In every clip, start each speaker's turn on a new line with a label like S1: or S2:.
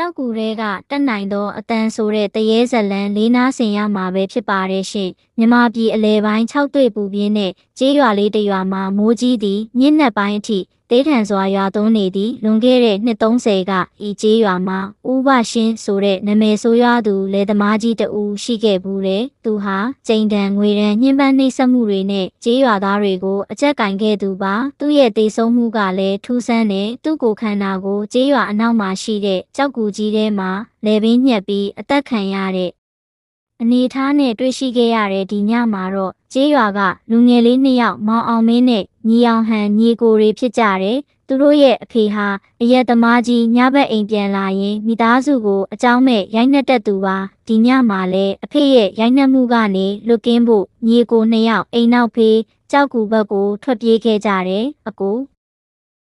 S1: ကြောက်ကူတဲကတက်နိုင်သောအတန်ဆိုတဲ့တရေဇလန်လေးနားဆင်ရမှာပဲဖြစ်ပါတယ်ရှင်မြမပြည်အလဲပိုင်း၆တွေ့ပူပြင်းနဲ့ကျေးရွာလေးတစ်ရွာမှာမိုးကြီးသည်မြင့်နက်ပိုင်းအထိ တေးထန်စွာရွာသွန်းနေသည်လွန်ခဲ့တဲ့နှစ်30ကဤကျေးရွာမှာဥပရှင်းဆိုတဲ့နာမည်ဆိုးရွားသူလယ်သမားကြီးတဦးရှိခဲ့ဘူးတဲ့သူဟာကျိန်တန်ငွေရန်ညှဉ်းပန်းနှိပ်စက်မှုတွေနဲ့ကျေးရွာသားတွေကိုအကြက်ကင်ခဲ့သူပါသူ့ရဲ့တေဆုံးမှုကလည်းထူးဆန်းတဲ့သူ့ကိုယ်ခန္ဓာကိုကျေးရွာအနောက်မှာရှိတဲ့ကြောက်ကူကြီးထဲမှာလေပင်းညက်ပြီးအသက်ခံရတဲ့ အနေထားနဲ့တွေ့ရှိခဲ့ရတဲ့ဒီညမှာတော့ကျေးရွာကလူငယ်လေးနှစ်ယောက်မောင်အောင်မင်းနဲ့ညီအောင်ဟန်ညီကိုတွေဖြစ်ကြတယ်သူတို့ရဲ့အဖေဟာအရက်သမားကြီးညဘက်အိမ်ပြန်လာရင်မိသားစုကိုအကြောင်းမဲ့ရိုက်နှက်တတ်သူပါဒီညမှာလည်းအဖေရဲ့ရိုက်နှက်မှုကနေလွတ်ကင်းဖို့ညီကိုနှစ်ယောက်အိမ်နောက်ဖေးကြောက်ကူဘက်ကိုထွက်ပြေးခဲ့ကြတယ်အကို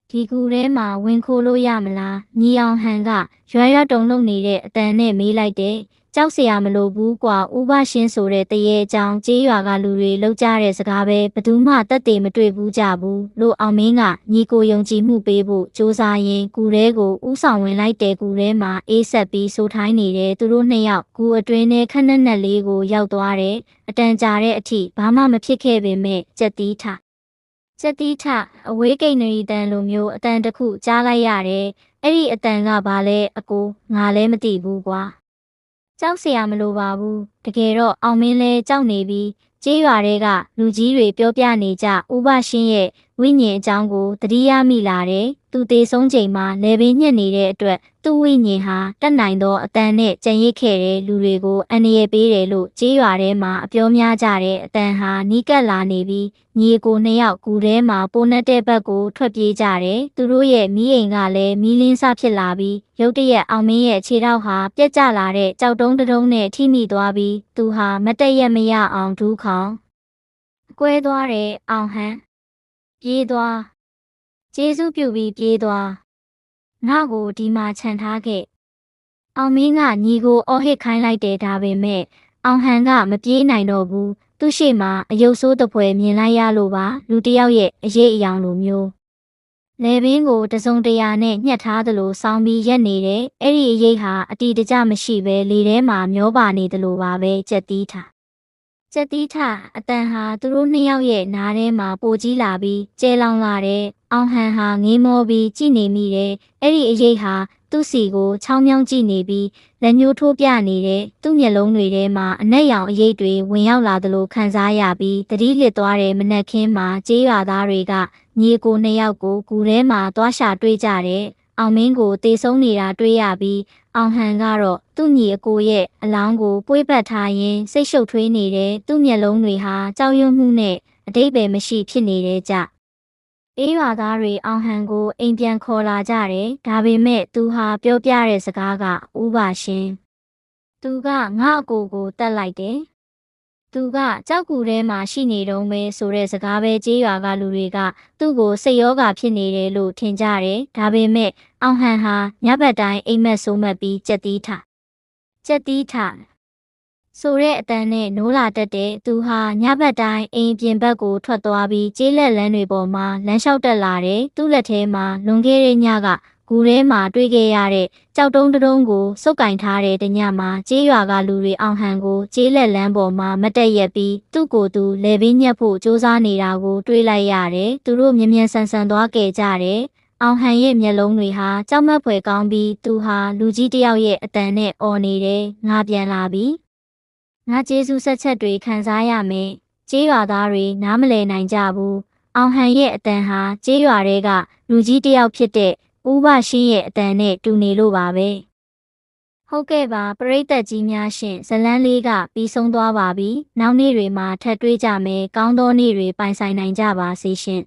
S1: ဒီကူထဲမှာဝင်ခိုးလို့ရမလားညီအောင်ဟန်ကရွရွတုံလုံးနေတဲ့အတန်နဲ့မေးလိုက်တယ် ကြောက်เสียမလို့ဘူးကွာဥပရှင်းဆိုတဲ့တရေအကြောင်းကျေးရွာကလူတွေလောက်ကြတဲ့စကားပဲဘသူမှတက်တည်မတွေ့ဘူးကြဘူးလို့အောင်မင်းကညီကိုယုံကြည်မှုပေးဖို့စ조사ရင်ကူရဲကိုဥဆောင်ဝင်လိုက်တဲ့ကူရဲမှာအေးဆက်ပြီးဆိုထိုင်းနေတဲ့သူတို့နှစ်ယောက်ကူအတွင်းနဲ့ခက်နက်နက်လေးကိုရောက်သွားတယ်အတန်ကြာတဲ့အထိဘာမှမဖြစ်ခဲ့ပေမဲ့ကြက်တီးထကြက်တီးထအဝေးကိန်းနရီတန်လိုမျိုးအတန်တစ်ခုကြားလိုက်ရတယ်အဲ့ဒီအတန်ကဘာလဲအကိုငါလည်းမသိဘူးကွာ ကြောက်เสียမလိုပါဘူးတကယ်တော့အောင်မင်းလဲကြောက်နေပြီးကျေးရွာတွေကလူကြီးတွေပြောပြနေကြဥပရှင်းရဲ့ ဝိညာဉ်အကြောင်းကိုတတိယမိလာတယ်သူသေးဆုံးချိန်မှာလေပင်ညက်နေတဲ့အတွက်သူ့ဝိညာဉ်ဟာတက်နိုင်သောအတန်နဲ့ကြံရစ်ခဲ့တဲ့လူတွေကိုအန္တရာယ်ပေးတယ်လို့ကျေးရွာထဲမှာအပြောများကြတဲ့အတန်ဟာနီးကပ်လာနေပြီးညီကိုနှစ်ယောက်ကူထဲမှာပိုနှက်တဲ့ဘက်ကိုထွက်ပြေးကြတယ်သူတို့ရဲ့မိအိမ်ကလည်းမီးလင်းစဖြစ်လာပြီးရုတ်တရက်အောင်မင်းရဲ့ခြေထောက်ဟာပြက်ကျလာတဲ့ကြောက်တုံးတုံးနဲ့ထိမိသွားပြီးသူဟာမတက်ရက်မရအောင်ဒူးခေါင်ကွဲသွားတဲ့အောင်ဟန် ပြေးသွားကျေးဇူးပြုပြီးပြေးသွားငါ့ကိုဒီမှာခြံထားခဲ့အောင်မင်းကညီကိုအော်ဟစ်ခိုင်းလိုက်တယ်ဒါပေမဲ့အောင်ဟန်ကမပြေးနိုင်တော့ဘူးသူ့ရှိမှအယုတ်ဆိုးတပွဲမြင်လိုက်ရလို့ပါလူတစ်ယောက်ရဲ့အရေးအယောင်လိုမျိုးလေဘင်းကိုတစုံတရာနဲ့ညှက်ထားသလိုစောင်းပြီးရက်နေတယ်အဲ့ဒီအရေးဟာအတီတကျမရှိပဲလေထဲမှာမျောပါနေသလိုပါပဲကြက်တီးထား ကြက်တီးထအတန်ဟာသူတို့နှစ်ယောက်ရဲ့နားထဲမှာပိုကြီးလာပြီးကျဲလောင်လာတဲ့အောင်ဟန်ဟာငေးမောပြီးကြည်နေမိတယ်အဲ့ဒီအရေးဟာသူ့စီကိုချောင်းမြောင်းကြည့်နေပြီးလက်ညှိုးထိုးပြနေတဲ့သူ့မျက်လုံးတွေထဲမှာအနက်ရောင်အရေးတွေဝင်ရောက်လာသလိုခံစားရပြီးတတိလစ်သွားတဲ့မနက်ခင်းမှာကျေးရွာသားတွေကညီကိုနှစ်ယောက်ကိုကူထဲမှာသွားရှာတွေ့ကြတယ်အောင်မင်းကိုတေဆုံးနေတာတွေ့ရပြီး အောင်ဟန်ကတော့သူ့ညီအကိုရဲ့အလောင်းကိုပွေးပတ်ထားရင်းစိတ်ရှုပ်ထွေးနေတဲ့သူ့မျက်လုံးတွေဟာကြောက်ရွံ့မှုနဲ့အတိတ်ပဲမရှိဖြစ်နေတဲ့ကြအေးရွာသားတွေအောင်ဟန်ကိုအိမ်ပြန်ခေါ်လာကြတယ်ဒါပေမဲ့သူဟာပြောပြတဲ့စကားကဥပါရှင်သူကငါ့အကိုကိုတတ်လိုက်တယ် သူကကြောက်ကူထဲမှာရှိနေတုံးပဲဆိုတဲ့စကားပဲကြေးရွာကလူတွေက သူ့ကိုစိတ်ရောဂါဖြစ်နေတယ်လို့ထင်ကြတယ်ဒါပေမဲ့အောင်ဟန်ဟာညဘက်တိုင်းအိမ်မက်ဆိုးမက်ပြီးကြက်တီးထကြက်တီးထဆိုတဲ့အတန်နဲ့နိုးလာတတ်တဲ့သူဟာညဘက်တိုင်းအိမ်ပြင်ဘက်ကိုထွက်သွားပြီးကျေးလက်လမ်းတွေပေါ်မှာလမ်းလျှောက်တက်လာတယ်သူ့လက်ထဲမှာလွန်ခဲ့တဲ့ညက ဂူထဲမှာတွေ့ခဲ့ရတဲ့ကြောက်တုံးတုံးကိုစုပ်ကင်ထားတဲ့တညမှာကျေးရွာကလူတွေအောင်ဟန်ကိုကျေးလက်လမ်းပေါ်မှာမတက်ရက်ပြီးသူ့ကိုယ်သူလေပင်းညက်ဖို့စူးစမ်းနေတာကိုတွေးလိုက်ရတယ်သူတို့မြ мян ဆန်ဆန်သွားခဲ့ကြတယ်အောင်ဟန်ရဲ့မျက်လုံးတွေဟာကြောက်မက်ဖွယ်ကောင်းပြီးသူဟာလူကြီးတစ်ယောက်ရဲ့အတန်နဲ့អော်နေတယ်ငါပြန်လာပြီငါကျေးဇူးဆက်ချက်တွေခံစားရမယ်ကျေးရွာသားတွေနားမလည်နိုင်ကြဘူးအောင်ဟန်ရဲ့အတန်ဟာကျေးရွာတွေကလူကြီးတစ်ယောက်ဖြစ်တဲ့ ဥပရှင်းရဲ့အတန်နဲ့တူနေလို့ပါပဲဟုတ်ကဲ့ပါပရိသတ်ကြီးများရှင်ဇလန်းလေးကပြီးဆုံးသွားပါပြီနောက်နေ့တွေမှာထပ်တွေ့ကြမယ်ကောင်းသောနေ့တွေပိုင်ဆိုင်နိုင်ကြပါစေရှင်